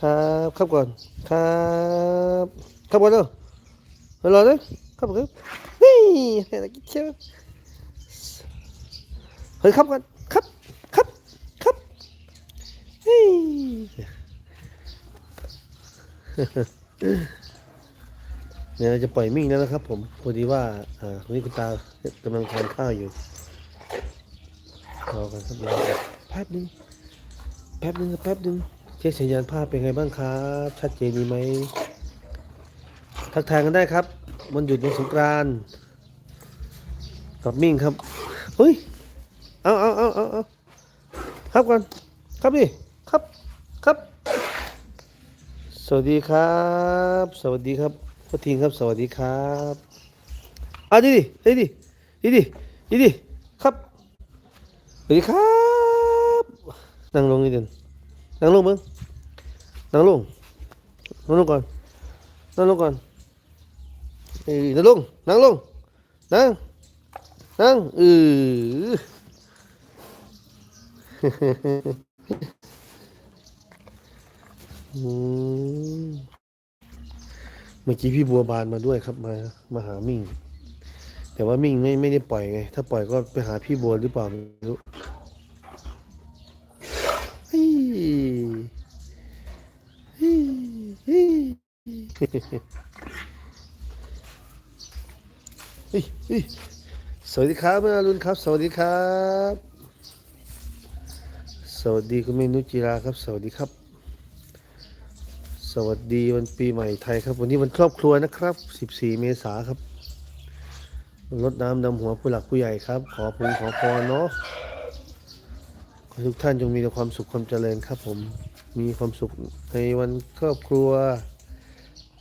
ครับครับก่อนครับครับก่อนเด้อรอเลยครับครับเฮ้ยอะไรกินเชียวเฮ้ยครับก่อนครับครับครับเฮ้ยเดี๋ยจะปล่อยมิ่งแล้วนะครับ ผมพอดีว่าอ่าวันนี้คุณตากำลังทานข้าวอยู่รอกันครับรอกันแป๊บนึงแป๊บนึงแป๊บนึง ช็คสัญญาณภาพเป็นไงบ้างครับ ชัดเจนดีไหมทักทายกันได้ครับมันหยุดในสงกรานกับมิ่งครับเฮ้ยเอาเอาเอาเอาเอาครับก่อนครับดิครับครับ สวัสดีครับ สวัสดีครับพ่อทีงครับ สวัสดีครับเอาดิดิดิดิดิดิดิครับสวัสดีครับนั่งลงนิดนึง นั่งลงมึงนั่งลงนั่งลงก่อนนั่งลงก่อนเอ้ยนั่งลงนั่งลงนั่งนั่งเออเมื่อกี้พี่บัวบานมาด้วยครับมามาหามิ่ง แต่ว่ามิ่งไม่ไม่ได้ปล่อยไง ถ้าปล่อยก็ไปหาพี่บัวหรือเปล่าไม่รู้เฮ้ยเฮ้ยเฮ้ยเฮ้ยเฮ้ย สวัสดีครับแม่อรุณครับ สวัสดีครับ สวัสดีคุณเมนุจิราครับ สวัสดีครับ สวัสดีวันปีใหม่ไทยครับ วันนี้วันครอบครัวนะครับ 14 เมษาครับรดน้ำดำหัวผู้หลักผู้ใหญ่ครับ ขอพงขอพรเนาะ ทุกท่านจงมีแต่ความสุขความเจริญครับ ผมมีความสุขในวันครอบครัว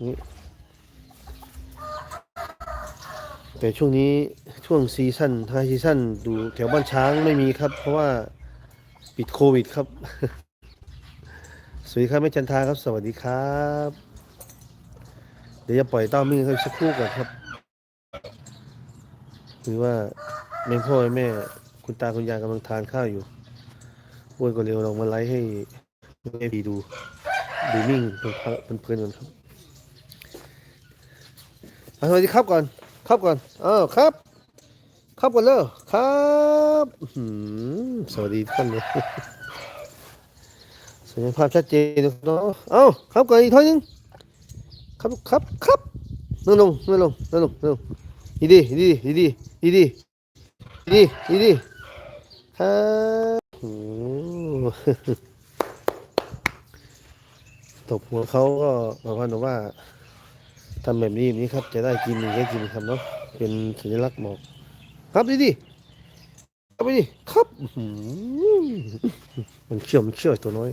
นี่แต่ช่วงนี้ช่วงซีซั่นไฮซีซั่นดูแถวบ้านช้างไม่มีครับ เพราะว่าปิดโควิดครับ สวัสดีครับแม่จันทาครับ สวัสดีครับ เดี๋ยวจะปล่อยเต้ามิ่งเขาสักครู่ก่อนครับหรือว่าแม่พ่อแม่ คุณตาคุณยายกำลังทานข้าวอยู่ วนก็เร็วลองมาไลฟ์ให้แม่พีดูดูมิ่งเพลินๆก่อนครับสวัสดีครับก่อน ครับก่อนอ้าวครับ ครับก่อนเลยครับสวัสดีท่านเลยสัญญาภาพชัดเจนนะเนาะเอ้าครับก่อนอีกท่อนึงครับครับครับนั่งลงนั่งลงนั่งลงนั่งลงดีดีดีดีดีดีดีดีครับ ตบหัวเขาก็บอกว่าหนูว่าทำแบบนี้นี้ครับ จะได้กินได้กินครับเนาะเป็นสัญลักษณ์บอก ครับดีดีครับไปดิครับมันเชื่อมันเชื่อตัวน้อย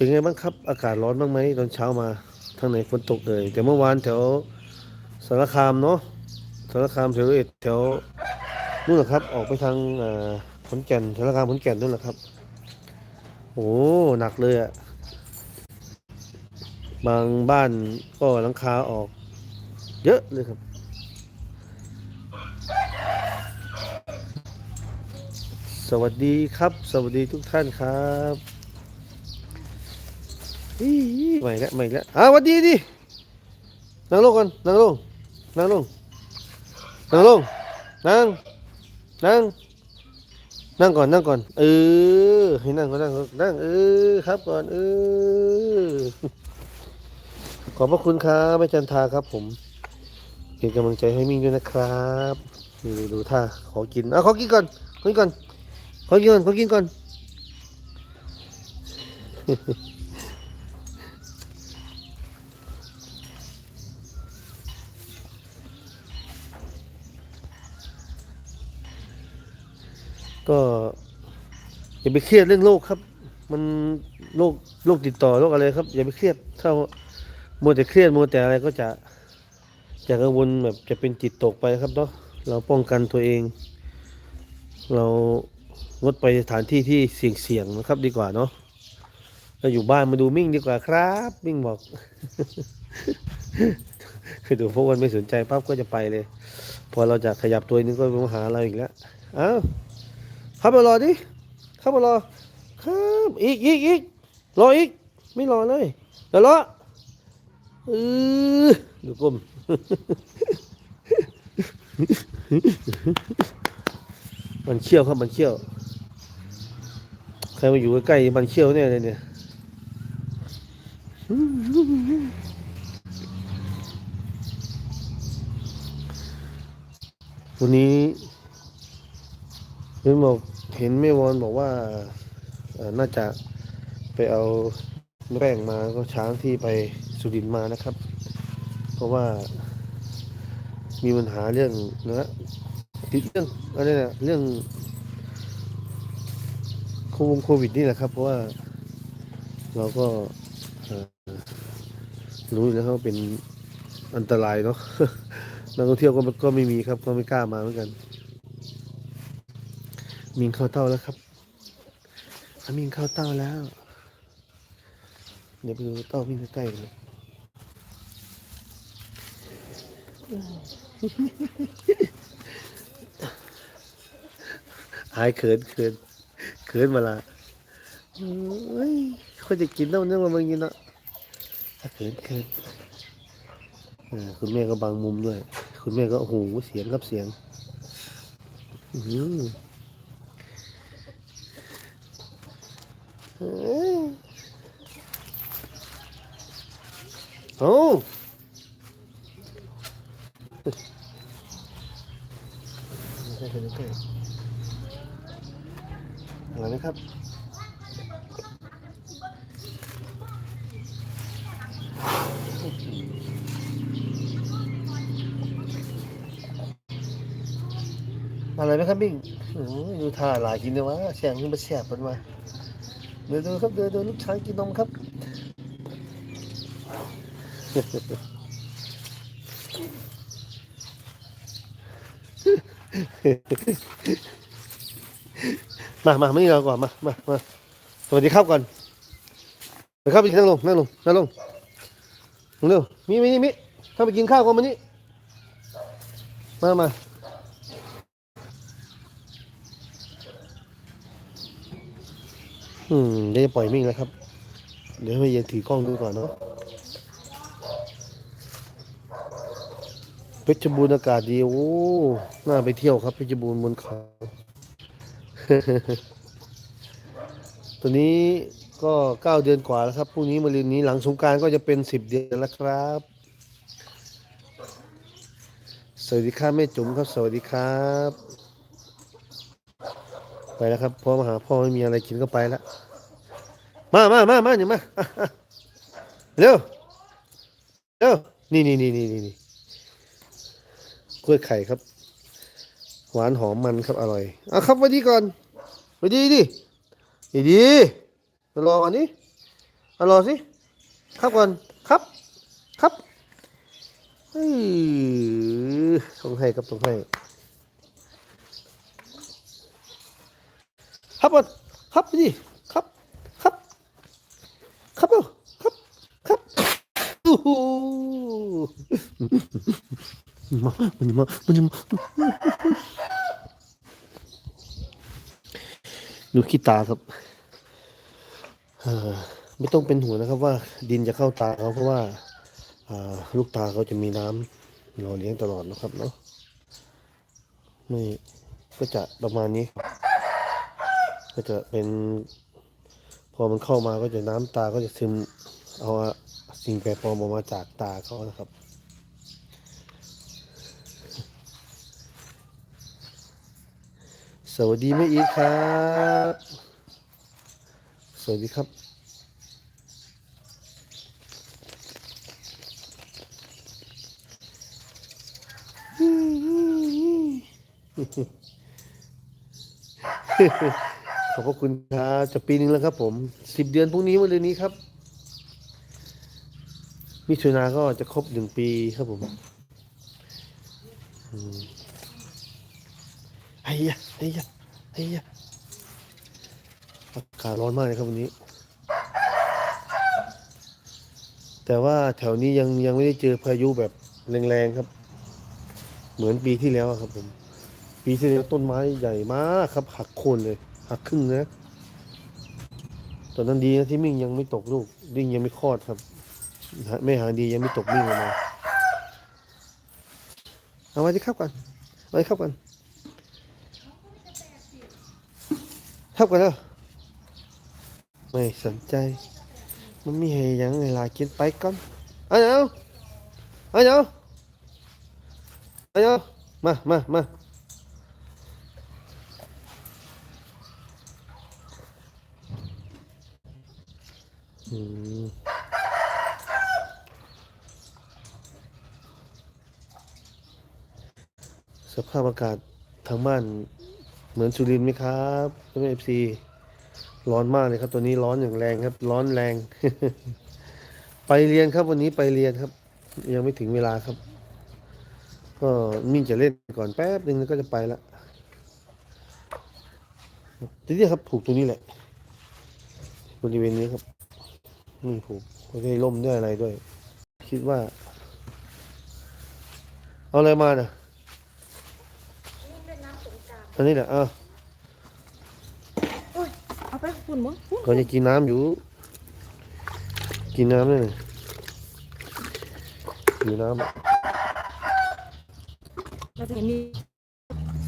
เป็นไงบ้างครับ อากาศร้อนบ้างไหมตอนเช้ามาทางไหนฝนตกเลยแต่เมื่อวานแถวสารคามเนาะสารคามแถวเอ็ดแถวนู่นแหละครับ ออกไปทางขอนแก่นสารคามขอนแก่นนู่นแหละครับ โอ้หนักเลยอะบางบ้านก็หลังคาออก เยอะเลยครับสวัสดีครับ สวัสดีทุกท่านครับ อีใหม่แล้วใหม่แล้วอ่าสวัสดีดินั่งลงก่อนนั่งลงนั่งลงนั่งลงนั่งนั่งนั่งก่อนนั่งก่อนเออให้นั่งก่อนนั่งก่อนนั่งเออครับก่อนเออขอบพระคุณครับแม่จันทาครับ ผมเป็นกำลังใจให้มิ่งด้วยนะครับดูดูท่าขอกินอะขอกินก่อนขอกินก่อนขอกินก่อนขอกินก่อน ก็อย่าไปเครียดเรื่องโรคครับ มันโรคโรคติดต่อโรคอะไรครับ อย่าไปเครียดถ้ามัวแต่เครียดมัวแต่อะไรก็จะจะกังวลแบบจะเป็นจิตตกไปครับเนาะเราป้องกันตัวเอง เรางดไปสถานที่ที่เสี่ยงๆนะครับ ดีกว่าเนาะเราอยู่บ้านมาดูมิ่งดีกว่าครับมิ่งบอกดูพวกมันไม่สนใจปั๊บก็จะไปเลย พอเราจะขยับตัวนึงก็มาหาเราอีกแล้วอ้าว เข้ามารอดิเข้ามารอครับอีกอีกอีกรออีก ไม่รอเลยเดี๋ยวรอเออดูก้มมันเชี่ยวครับมันเชี่ยว ใครมาอยู่ใกล้ๆมันเชี่ยวเนี่ยเลยเนี่ยวันนี้ เห็นบอกเห็นแม่วอนบอกว่าน่าจะไปเอาแร่งมาก็ช้างที่ไปสุรินมานะครับ เพราะว่ามีปัญหาเรื่องนะติดเรื่องอะไรนะเรื่องโควงโควิดนี่แหละครับ เพราะว่าเราก็รู้แล้วว่าเป็นอันตรายเนาะนักท่องเที่ยวก็ก็ไม่มีครับ ก็ไม่กล้ามาเหมือนกัน มิงเข้าเต้าแล้วครับอามิงเข้าเต้าแล้ว เดี๋ยวไปดูเต้าวิ่งใกล้ๆเลยหายเขินเขินเขินมาละโอ้ยเขาจะกินเต้าเนื้อมาบางทีเนาะเขินเขินคุณแม่ก็บางมุมด้วย คุณแม่ก็โอ้โหเสียงครับเสียง อือหือเอ้ย โอ้อะไรนะครับอะไรไหมครับบิ้งอยดูท่าหลายกินเลยวะเสียงมันมาแสบมันมาเดี๋ยวดูครับเดี๋ยวดูลูกช้างกินนมครับ มามาไม่เราก่อนมามามาสวัสดีครับก่อนไปครับไปนั่งลงนั่งลงนั่งลงเร็วมีมีมีเข้าไปกินข้าวก่อนมานี่มามาอืมเดี๋ยวปล่อยมิ่งแล้วครับ เดี๋ยวให้เย็นถือกล้องดูก่อนเนาะ เพชรบูรณ์อากาศดี โอ้ น่าไปเที่ยวครับเพชรบูรณ์บนเขาตอนนี้ก็เก้าเดือนกว่าแล้วครับพรุ่งนี้มาลืนนี้หลังสงการก็จะเป็นสิบเดือนแล้วครับ สวัสดีครับแม่จุ๋มครับ สวัสดีครับ ไปแล้วครับพ่อมาหาพ่อไม่มีอะไรกินก็ไปแล้ว มามามามาอย่ามาเร็วเร็วนี่นี่นี่นี่นี่ ล้วยไข่ครับ หวานหอมมันครับอร่อยเอาครับไว้ดีก่อนไว้ดีดิดีดีมารอก่อนนี้มารอสิครับก่อนครับครับเฮ้ยต้องให้ครับต้องให้ครับก่อนครับไปดิครับครับ ครับเร็วครับครับโอ้โห มามันจะมามันจะมาดูขี้ตาครับเอ่อไม่ต้องเป็นห่วงนะครับ ว่าดินจะเข้าตาเขาเพราะว่าอ่าลูกตาเขาจะมีน้ำหล่อเลี้ยงตลอดนะครับเนาะนี่ก็จะประมาณนี้ ก็จะเป็น พอมันเข้ามาก็จะน้ำตาก็จะซึมเอาสิ่งแปลกปลอมออกมาจากตาเขานะครับ วัสดีแม่อีทครับ สวัสดีครับ ขอบพระคุณครับจะปีนึงแล้วครับผมสิบเดือนพรุ่งนี้วันเดือนนี้ครับมิถุนาก็จะครบหนึ่งปีครับผมอืม ไอ้ยะไอ้ยะไอ้ยะอากาศร้อนมากเลยครับวันนี้ แต่ว่าแถวนี้ยังยังไม่ได้เจอพายุแบบแรงๆครับ เหมือนปีที่แล้วครับผม ปีที่แล้วต้นไม้ใหญ่มากครับ หักโค่นเลย หักครึ่งนะตอนนั้นดีนะที่มิ่งยังไม่ตกลูกดิ่งยังไม่คลอดครับหาแม่หางดียังไม่ตกมิ่งออกมาเอาไว้ที่ครับก่อนไว้ครับก่อน ครับก่อนแล้วไม่สนใจ มันมีให้หยังเวลากินไปก่อนเอาเนาเอาเนาเอาเนามามามาอืมสภาพอากาศทางบ้าน มือนสุรินไหมครับเอฟซีร้อนมากเลยครับ ตัวนี้ร้อนอย่างแรงครับ ร้อนแรง ไปเรียนครับวันนี้ไปเรียนครับ ยังไม่ถึงเวลาครับ ก็มิ่งจะเล่นก่อนแป๊บหนึ่งแล้วก็จะไปละทีนี้ครับผูกตรงนี้แหละ บริเวณนี้ครับนี่ผูกไม่ได้ล่มด้วยอะไรด้วย คิดว่า เอาอะไรมาน่ะ อันนี้แหละอะเอาไปคุณมึงก่อนจะกินน้ำอยู่ กินน้ำเลยอยู่น้ำเราจะเห็นมี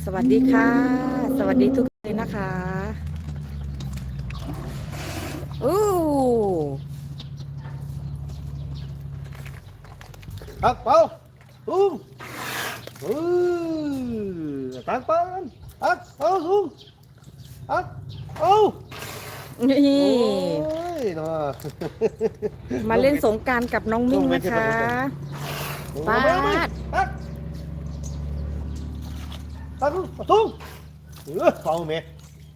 สวัสดีค่ะ สวัสดีทุกท่านเลยนะคะอู้ตักเป่าตุ้มเออตักเป่า ตักเอาตุ้มตักเอานี่ โอ้ยเนาะมาเล่นสงกรารกับน้องมิ่งนะคะปาดตักตักตุ้มเออเป่าแม่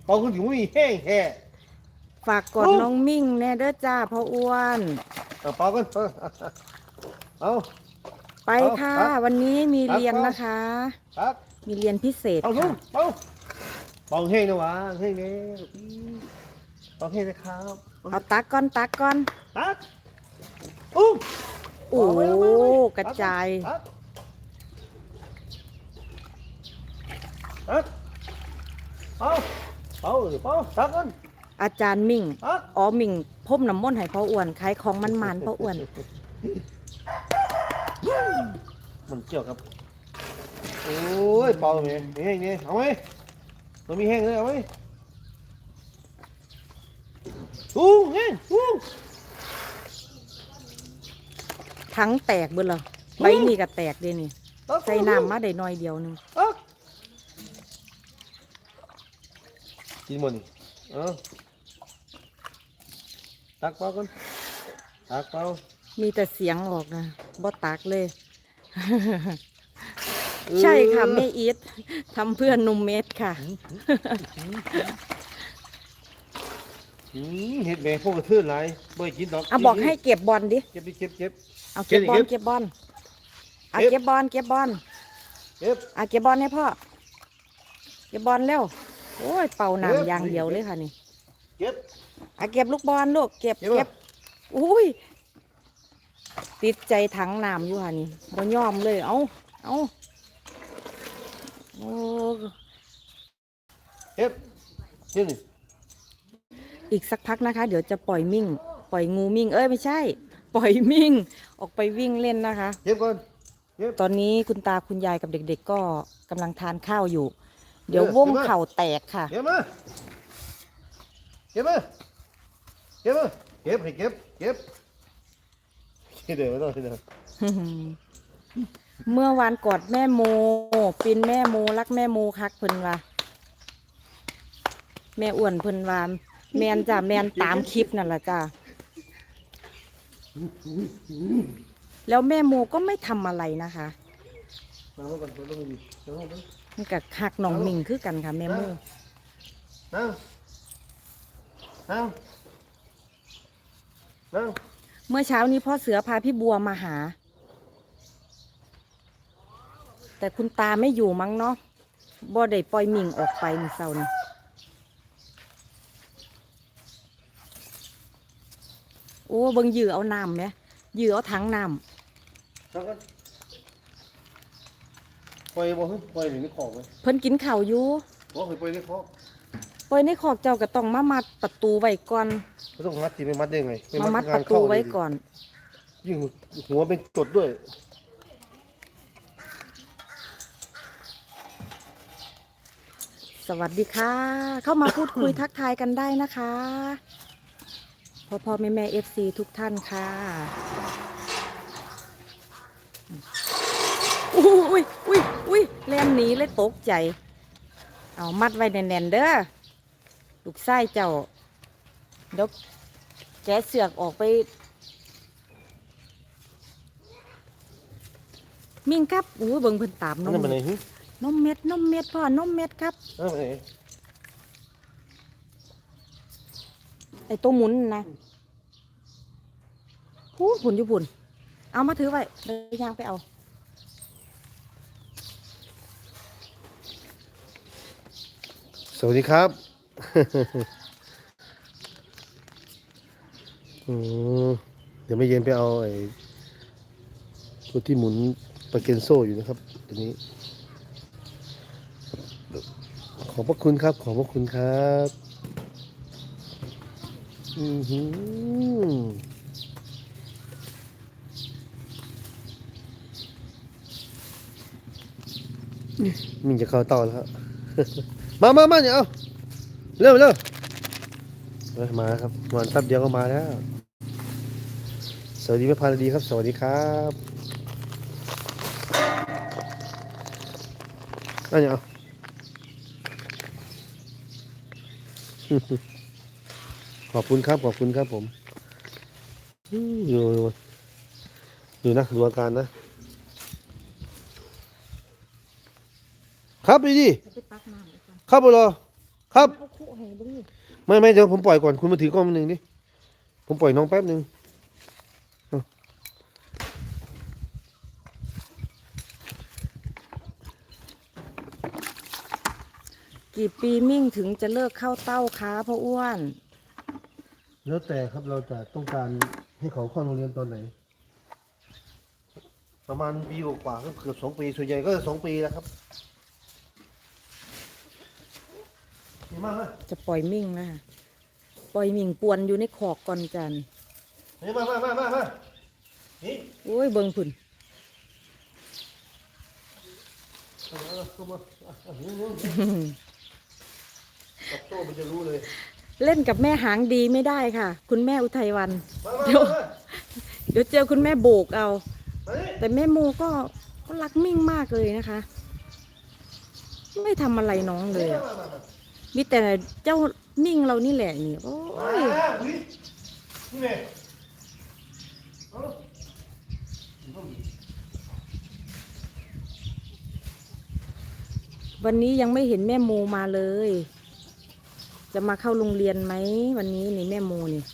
เป่าคุณถึงไม่มีแห้งแห่ฝากกดน้องมิ่งแน่เด้อจ้าพ่ออ้วน เอาเป่ากันเอาไปค่ะเอาครับวันนี้มีเรียนครับนะคะตัก มีเรียนพิเศษเอาตุ้ค่ะมเป่าเป่าแห้งนะวะแห้งเนี่ยเป่าแห้งนะครับเอาตักก้อนตักก้อนตักอุ้มโอ้กระจายตักตักเอาเอาเดี๋ยวเอาตักกันอาจารย์มิ่งตักอ๋อ มิ่งพ่มน้ำมนต์ให้พ่ออ้วนขายของมันมันๆพ่ออ้วน มันเกี่ยวครับ โอ้ยเป่าไหมมีแห้งนี่เอาไหมมันมีแห้งเลยเอาไหมอู้แห้งอู้ทั้งแตกเบิดเลยใบนี่ก็แตกเด้นี่ตักใส่น้ำมาได้หน้อยเดียวหนึงตักกินหมดนี่เอาตักเป่ากันตักเป่ามีแต่เสียงออกนะบ่ตักเลย ใช่ค่ะแม่อีททำเพื่อนหนุ่มเม็ดค่ะอืมเห็ดแม่พวกกระเทือนไรเบ่กินดอกเอาบอกให้เก็บบอลดิเก็บดิเก็บเก็บเอาเก็บบอลเก็บเก็บบอลเอาเก็บเก็บบอลเก็บบอลเก็บเอาเก็บบอลให้พ่อเก็บบอลเร็วโอ้ยเป่าเก็บน้ำอย่างเดียวเลยค่ะนี่เก็บเอาเก็บลูกบอลลูกเก็บเก็บเหรอเก็บอุ้ยติดใจถังน้ำอยู่ค่ะนี่บ่ยอมเลย เอาเอา โอ้เก็บเก็บนี่อีกสักพักนะคะ เดี๋ยวจะปล่อยมิ่ง ปล่อยงูมิ่ง เอ้ยไม่ใช่ ปล่อยมิ่ง ออกไปวิ่งเล่นนะคะเก็บก่อนเก็บตอนนี้คุณตาคุณยายกับเด็ก ๆ ก็กำลังทานข้าวอยู่ เดี๋ยวเออวงเก็บมาเข่าแตกค่ะ เก็บมาเก็บมาเก็บมาเก็บให้เก็บเก็บเก็บเดี๋ยวไม่ต้องเดี๋ยว เมื่อวานกอดแม่โมปินแม่โมรักแม่โมคักเพิ่นว่าแม่อ้วนเพิ่นว่าแมนจ้ะแมนตามคลิปนั่นแหละจ้ะแล้วแม่โมก็ไม่ทำอะไรนะคะมาเอาก่อนต้องมีเอาก่อนมันกับคักน้องมิงคือกันค่ะแม่โมเอาเอาเอาเมื่อเช้านี้พ่อเสือพาพี่บัวมาหา แต่คุณตาไม่อยู่มั้งเนาะบ่ได้ปล่อยมิงออกไปนี่เศร้านี่โอ้เบิ่งยือเอาน้ำไหมเหยื่อเอาถังน้แล้วก็ปล่อยบ่ฮึปล่อยหรือไม่ขอกไหมำเพิ่นกินข้าวอยู่บ่เคยปล่อยไม่ขอกปล่อยในขอกเจ้าก็ต้องมามัดประตูไว้ก่อนไม่ต้องมัดทีไม่มัดได้ไงไมามัดงประตูไว้เข้าเลยดิก่อนยิ่งหัวเป็นกดด้วย สวัสดีค่ะ เข้ามาพูดคุยทักทายกันได้นะคะพ่อพ่อแม่แม่เอฟซีทุกท่านค่ะอุ้ยอุ้ยอุ้ยแลมหนีเลยตกใจ เอามัดไว้แน่นๆเด้อลูกไส้เจ้าเดี๋ยวแกเสือกออกไป มิ่งครับอู้เบิ่งเพิ่นตามนนั่นเป็นไงฮึ นมเม็ดนมเม็ดพ่อนมเม็ดครับนั่นเป็นไงไอ้ตัวหมุนน่ะนะหูผุนอยู่ผุนเอามาถือไว้เดี๋ยวยางไปเอา สวัสดีครับ อืมเดี๋ยวไม่เย็นไปเอาไอ้ตัวที่หมุนปาเกนโซ่อยู่นะครับตัวนี้ ข อบพระคุณครับ ขอบพระคุณครับอือหือมินจะเข้าต่อแล้วครับมามามาเนี่ยเอาเร็วเร็วมาครับวันแป๊บเดียวก็มาแล้ว สวัสดีแม่พันดีครับ สวัสดีครับอันนี้เอา ขอบคุณครับขอบคุณครับผมอยู่อยู่นะดูอาการนะ ครับพี่ดิครับบรอครับ ไม่ไม่เดี๋ยวผมปล่อยก่อนคุณมาถือกล้องหนึ่งดิผมปล่อยน้องแป๊บหนึ่งเอา กี่ปีมิ่งถึงจะเลิกเข้าเต้าค้าพ่ออ้วน แล้วแต่ครับเราจะต้องการให้เขาเข้าโรงเรียนตอนไหน ประมาณปีกว่าๆก็เกือบสองปีส่วนใหญ่ก็สองปีแล้วครับดีมากเลยจะปล่อยมิ่งนะคะปล่อยมิ่งปวนอยู่ในขอกก่อนจันนี่มามามามามานี่โอ้ยเบิ่งผุนเอาเอาเข้ามาเอาเอาเอาเอา จับโต้มันจะรู้เลย เล่นกับแม่หางดีไม่ได้ค่ะ คุณแม่อุทัยวัน มามาเดี๋ยว มาเดี๋ยวเจอคุณแม่โบกเอา มานี่แต่แม่โมก็ก็รักมิ่งมากเลยนะคะ ไม่ทำอะไรน้องเลยอะมามามามีแต่เจ้ามิ่งเรานี่แหละนี่โอ้มายอุ๊ยนี่ไงเอาวันนี้ยังไม่เห็นแม่โมมาเลย จะมาเข้าโรงเรียนไหมวันนี้นี่แม่โมนี่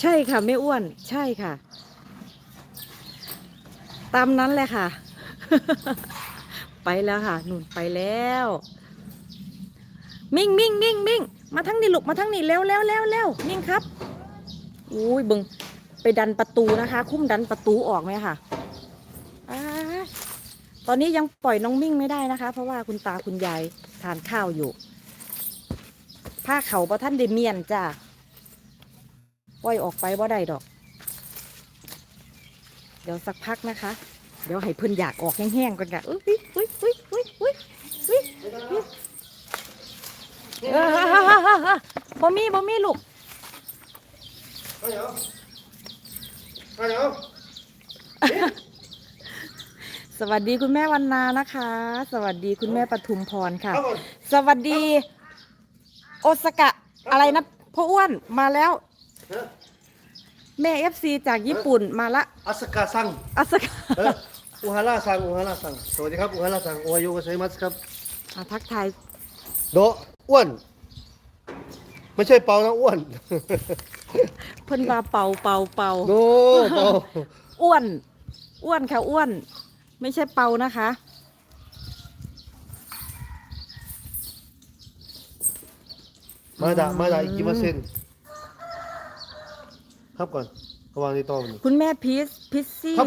ใช่ค่ะแม่อ้วน ใช่ค่ะ ตามนั้นแหละค่ะ ไปแล้วค่ะหนุนไปแล้ว มิ่งมิ่งมิ่งมิ่งมาทั้งนี่ลูกมาทั้งนี่เร็วเร็วเร็วเร็วมิ่งครับ อุ้ยบึงไปดันประตูนะคะ คุ้มดันประตูออกไหมค่ะอตอนนี้ยังปล่อยน้องมิ่งไม่ได้นะคะ เพราะว่าคุณตาคุณยายทานข้าวอยู่ผ้าเขาประท่านเดเมียนจ้าปล่อยออกไปว่าได้ดอก เดี๋ยวสักพักนะคะ เดี๋ยวให้เพิ่นอยากออกแห้งๆก่อนค่ะอุ้ยอุ้ยอุ้ยอุ้ยอุ้ยอุ้ยเออบ่มีบ่มีลูก ไปเดี๋ยวไปเดี๋ยวสวัสดีคุณแม่วันนานะคะ สวัสดีคุณแม่ปทุมพรค่ะเอาก่อนสวัสดีโอสกะอะไรนะพ่ออ้วนมาแล้ว เออแม่เอฟซีจากญี่ปุ่นมาละอาสกาซังอสกะเอออุฮาร่าซังอุฮาร่าซังสวัสดีครับอุฮาร่าซังโออายุกไซมัสครับ อะทักทายโดะอ้วน ไม่ใช่เปานะอ้วน เพิ่นว่าเป่าเป่าเป่าโอ้เป่าอ้วน อ้วนค่ะอ้วน ไม่ใช่เป่านะคะ มาดามาดาอีกกี่เปอเซ็นครับก่อนระวังในตอมคุณแม่พีสพิซซี่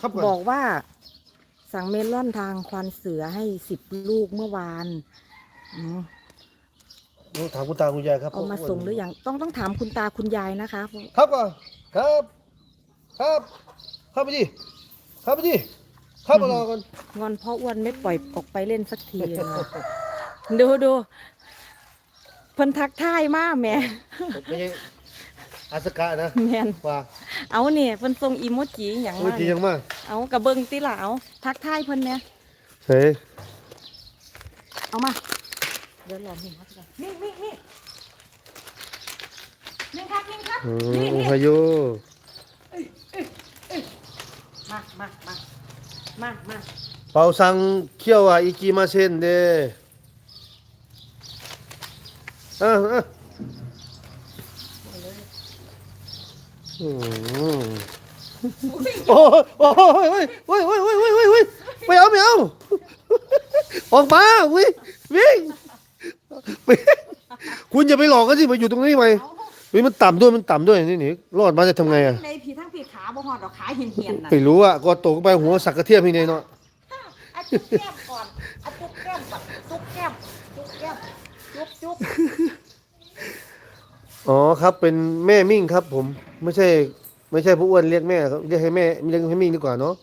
ครับก่อนบกอกว่า สั่งเมลอนทางควันเสือให้สิบลูกเมื่อวานอื ต้องถามคุณตาคุณยายครับเอามาส่งหรือยังต้องต้องถามคุณตาคุณยายนะคะ ครับก่อนครับ ครับเข้าไปดิเข้าไปดิเข้ามารอกันงอนพ่ออ้วนไม่ปล่อยออกไปเล่นสักทีเลยนะดูดูเพิ่นทักทายมากแหม่ไม่ใช่อาสกะนะแมนว่าเอาเนี่ยเพิ่นส่งอีโมจิอย่างเมื่อมากี้ยังมากเอากระเบิงติล่ะเอาทักทายเพิ่นเนี่ยเฮ้ยเอามาเดี๋ยลอมหนึ่งครับนี่นี่นี่นี่ครับนี่ครับนี่นี่พายุมามามามามาเป่าซังเคี่ยวอะอีกีมาเซนเด้อะอะอืมโอ้ยโอ้ยโอ้ยโอ้ยโอ้ยโอ้ยโอ้ยไม่เอาไม่เอาออกมาวิ่งวิ่ง คุณอย่าไปหลอกกันสิมาอยู่ตรงนี้ไหมเอาเฮ้ยมันต่ำด้วยมันต่ำด้วยนี่นี่รอดมาจะทำไงอะในผีทั้งผีขาบ่หอดดอกขาเหียนเหียนๆน่ะไม่รู้อะก็ตกไปหัวสักกระเทียมพี่เนยเนาะเอาจุ๊บแก้มก่อนเอาจุ๊บแก้มก่อนจุ๊บแก้มจุ๊บแก้มจุ๊บจุ๊บอ๋อครับเป็นแม่มิ่งครับ ผมไม่ใช่ ไม่ใช่ผู้อ้วนเรียกแม่ครับเรียกให้แม่เรียกให้มิ่งดีกว่าเนาะ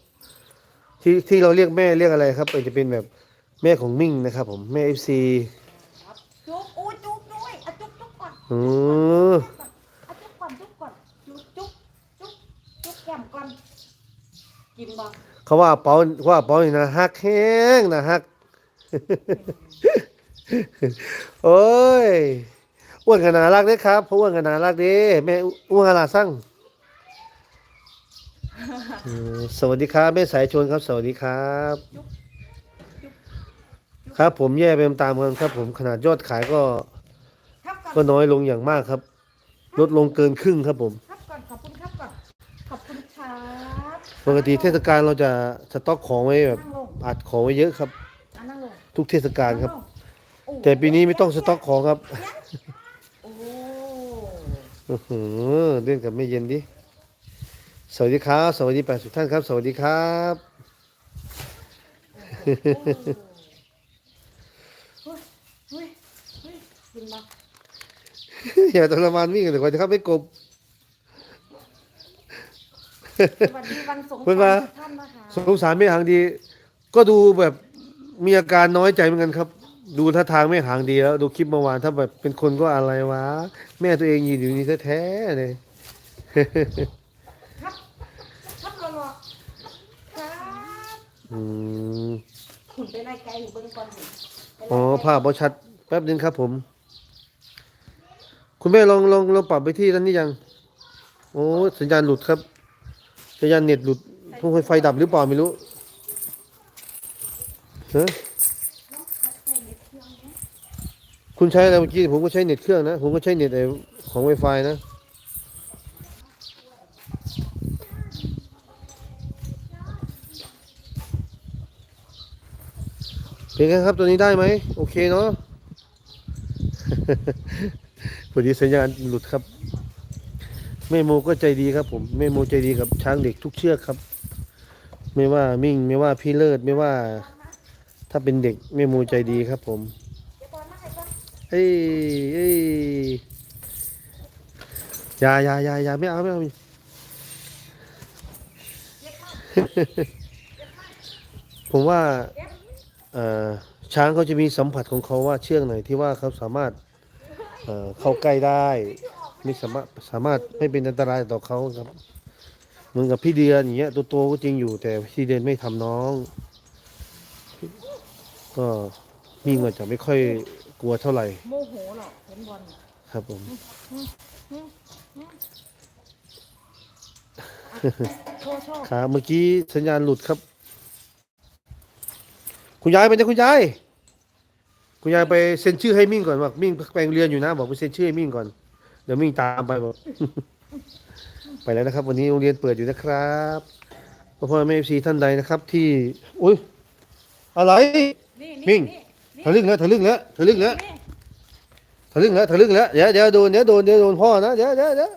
ที่ที่เราเรียกแม่เรียกอะไรครับเป็นจะเป็นแบบแม่ของมิ่งนะครับ ผมแม่เอฟซี จุ๊บอู้จุ๊บด้วยเอาจุ๊บจุ๊บก่ อือเอาจุ๊บก่อนจุ๊บก่อนจุ๊บจุ๊บจุ๊บจุ๊บแก้มก่อนกินบ่เขาว่าเปาว่าเปานี่นะฮักแห้งนะฮักโอ้ยอ้วนกันนารักเด้ครับเพราะอ้วนกันนารักเด้แม่อ้วนกันนาสั่งสวัสดีครับแม่สายชนครับสวัสดีครับ ครับผมแย่ไปตามกันครับ ผมขนาดยอดขายก็ ก่อนก็น้อยลงอย่างมากครับ ลดลงเกินครึ่งครับผมครับก่อนขอบคุณครับก่อนขอบคุณครับปกติเทศกาลเราจะสต็อกของไว้แบบนั่งลงอัดของไว้เยอะครับ อะนั่งลงทุกเทศกาลครับ นั่งลงโอ้แต่ปีนี้ไม่ต้องสต็อกของครับโอ้อื้อหือเล่นกับไม่เย็นดิสวัสดีครับ สวัสดีแปดสิบท่านครับ สวัสดีครับเฮ้ยเฮ้ยกินมา อย่าทรมานวิ่งกันแต่ก่อนจะครับไม่กบ สวัสดีวันสงกเพื่อนรมาานต์ทุกท่านนะคะสงสารแม่หางดี ก็ดูแบบมีอาการน้อยใจเหมือนกันครับ ดูท่าทางแม่หางดีแล้ว ดูคลิปเมื่อวานถ้าแบบเป็นคนก็อะไรวะ แม่ตัวเองยืนอยู่นี่แท้ๆเลย ครับ ครับรอรอครับอืมขุนไปไล่ไกลอยู่เบิ้งก่อนสิไปไล่อ๋อไกลภาพบอชัดแป๊บนึงครับผม คุณแม่ลองลองลองปรับไปที่นั้นนี่ยัง โอ้สัญญาณหลุดครับ สัญญาณเน็ตหลุดพวกไฟดับหรือเปล่าไม่รู้ฮะคุณใช้อะไรเมื่อกี้ผมก็ใช้เน็ตเครื่องนะ ผมก็ใช้เน็ตไอของ Wi-Fi นะเป็นไงครับตัวนี้ได้ไหมโอเคเนาะ พอดีสัญญาณหลุดครับ แม่โมก็ใจดีครับ ผมแม่โมใจดีกับช้างเด็กทุกเชือกครับ ไม่ว่ามิ่งไม่ว่าพี่เลิศไม่ว่า ถ้าเป็นเด็กแม่โมใจดีครับ ผมเอ้ยเอ้ยอย่าอย่าอย่าอย่าไม่เอาไม่เอาผมว่าช้างเขาจะมีสัมผัสของเขาว่าเชือกไหนที่ว่าเขาสามารถ เอ่อเข้าใกล้ได้ ไม่สามารถสามารถไม่เป็นอันตรายต่อเขาครับเหมือนกับพี่เดือนอย่างเงี้ยตัวโตก็จริงอยู่แต่พี่เดือนไม่ทำน้อง ก็มิ่งก็จะไม่ค่อยกลัวเท่าไหร่โมโหหรอกเห็นบอลน่ะครับผมโชว์โชว์ครับเมื่อกี้สัญญาณหลุดครับ คุณยายไปนะคุณยาย คุณยายไปเซ็นชื่อให้มิ่งก่อนบอกมิ่งไปโรงเรียนอยู่นะ บอกไปเซ็นชื่อให้มิ่งก่อน เดี๋ยวมิ่งตามไปบอกไปแล้วนะครับ วันนี้โรงเรียนเปิดอยู่นะครับพ่อพ่อแม่ซีท่านใดนะครับที่อุ้ยอะไรนี่มิ่งนี่ทะลึ่งแล้วทะลึ่งแล้วทะลึ่งแล้วนี่ทะะลึ่งแล้วทะลึ่งแล้วเดี๋ยวเดี๋ยวโดนเดี๋ยวโดนเดี๋ยวโดนพ่อนะเดี๋ยวเดี๋ยวเดี๋ยว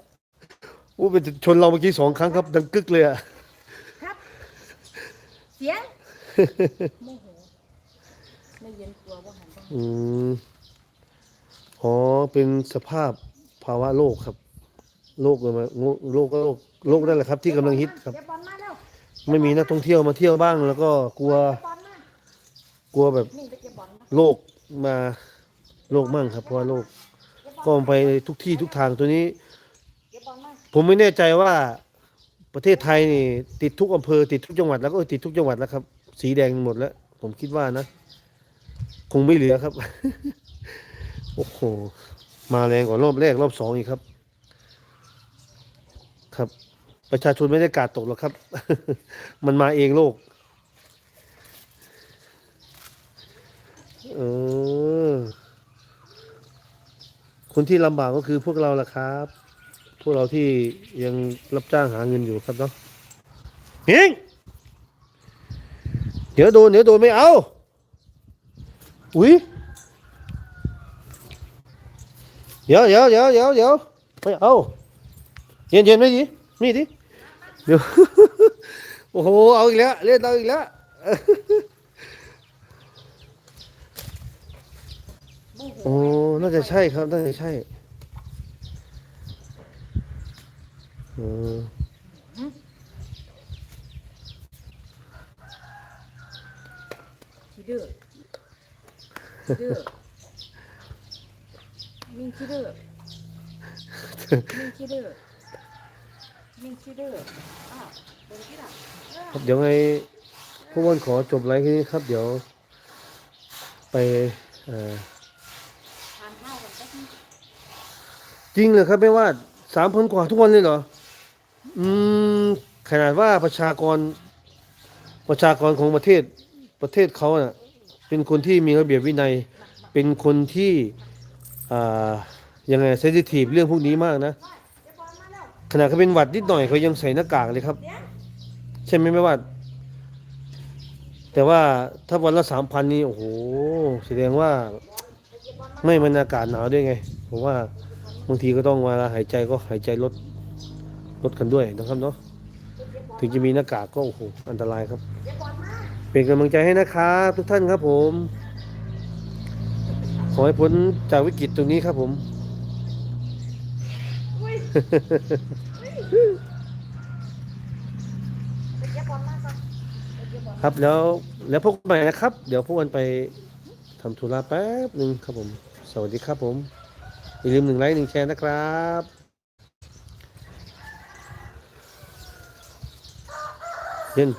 อู้เป็นชนเราเมื่อกี้สองครั้งครับ ดังกึกเลยอะครับเสียงโมโหไม่เย็นตัวว่าหันบ้าง อืมอ๋อเป็นสภาพภาวะโลกครับโลกเลยมาโลกก็โลกโลกนั่นแหละครับ ที่กำลังฮิตครับเก็บบอลมาแล้วไม่มีนักท่องเที่ยวมาเที่ยวบ้าง แล้วก็กลัวเก็บบอลมากลัวแบบนี่ไปเก็บบอลมาโลกมาโลกมั่งครับเพราะว่าโลกก็ไปทุกที่ทุกทางตัวนี้เก็บบอลมาผมไม่แน่ใจว่าประเทศไทยนี่ ติดทุกอำเภอติดทุกจังหวัดแล้วก็ติดทุกจังหวัดแล้วครับ สีแดงหมดแล้ว ผมคิดว่านะ คงไม่เหลือครับ โอ้โห มาแรงกว่ารอบแรกรอบสองอีกครับ ครับ ประชาชนไม่ได้กาดตกหรอกครับ มันมาเองโลก เออ คนที่ลำบากก็คือพวกเราแหละครับ พวกเราที่ยังรับจ้างหาเงินอยู่ครับเนาะเฮงเดี๋ยวโดนเดี๋ยวโดนไม่เอา อุ้ยเดี๋ยวเดี๋ยวเดี๋ยวเดี๋ยวเดี๋ยวไม่เอาเย็นเย็นไม่ดินี่ดิเดี๋ยวโอ้โหเอาอีกแล้วเล่นเอาอีกแล้วโอ้น่าจะใช่ครับน่าจะใช่เออดื้อ ดื้อมิงขี้ดื้อมิงขี้ดื้อมิงขี้ดื้ออ้าวเดี๋ยวขี้ดื้อครับเดี๋ยวไงพวกวันขอจบไลฟ์แค่นี้ครับ เดี๋ยว ไปเอ่อทานข้าวกันแป๊บนึงจริงเลยครับไม่ว่าสามพันกว่าทุกวันเลยเหรอ อืม ขนาดว่าประชากร ประชากรของประเทศประเทศเขาเน่ะ เป็นคนที่มีระเบียบวินัย เป็นคนที่ยังไงเซนซิทีฟเรื่องพวกนี้มากนะ ขนาดเขาเป็นหวัดนิดหน่อยเขายังใส่หน้ากากเลยครับ ใช่ไหมไม่ว่า แต่ว่าถ้าวันละสามพันนี่โอ้โหแสดงว่าไม่มันอากาศหนาวด้วยไงผมว่าบางทีก็ต้องเวลาหายใจก็หายใจลดลดกันด้วยนะครับเนาะถึงจะมีหน้ากากก็โอ้โหอันตรายครับ เป็นกำลังใจให้นะครับทุกท่านครับผม ขอให้พ้นจากวิกฤตตรงนี้ครับผม ครับแล้วแล้วพบกันใหม่นะครับ เดี๋ยวพวกกันไปทำธุระแป๊บหนึ่งครับผม สวัสดีครับผม อย่าลืมหนึ่งไลค์หนึ่งแชร์นะครับเย็น